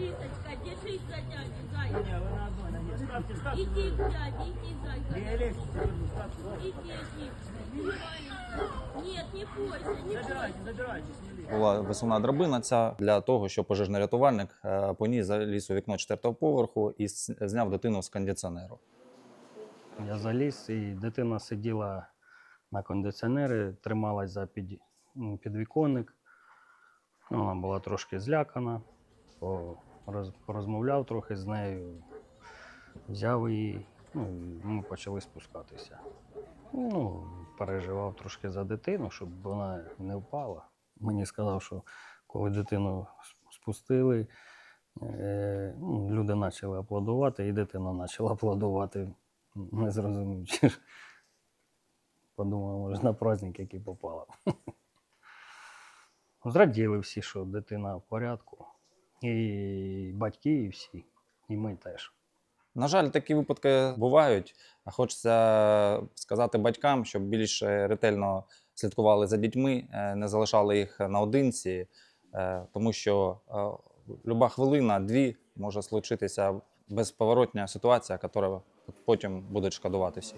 Лисочка, держись за дядю, зайка. Не, вы на одной ноге. Ставьте, ставьте. Иди к дяде, иди, зайка. Иди, иди. Нет, не бойся, не бойся. Забирайте, забирайте. Була висувна драбина ця для того, щоб пожежний рятувальник е, по ній заліз у вікно четвертого поверху і с- зняв дитину з кондиціонеру. Я заліз, і дитина сиділа на кондиціонері, трималась за під, ну, підвіконник. Ну, Вона була трошки злякана, порозмовляв трохи з нею, взяв її, ну, ми почали спускатися. Ну, переживав трошки за дитину, щоб вона не впала. Мені сказав, що коли дитину спустили, е, ну, люди почали аплодувати, і дитина почала аплодувати. Не зрозумів. Подумав, може, на праздник, який попала. Зраділи всі, що дитина в порядку. І батьки, і всі. І ми теж. На жаль, такі випадки бувають. Хочеться сказати батькам, щоб більш ретельно слідкували за дітьми, е, не залишали їх наодинці, е, тому що е, люба хвилина, дві може случитися безповоротня ситуація, яка потім буде шкодувати всі.